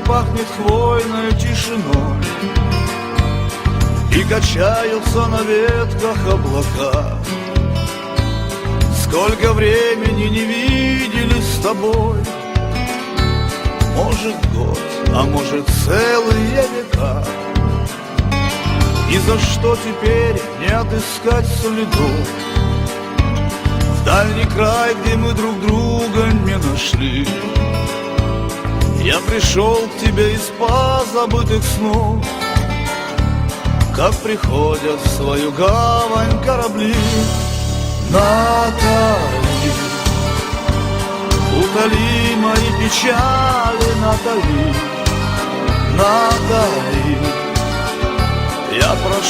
пахнет хвойной тишиной И качаются на ветках облака. Сколько времени не виделись с тобой Может год, а может целые века. И за что теперь не отыскать следов? В дальний край, где мы друг друга не нашли Я пришел к тебе из позабытых снов. Как приходят в свою гавань корабли Натали, утоли мои печали, Натали, Натали,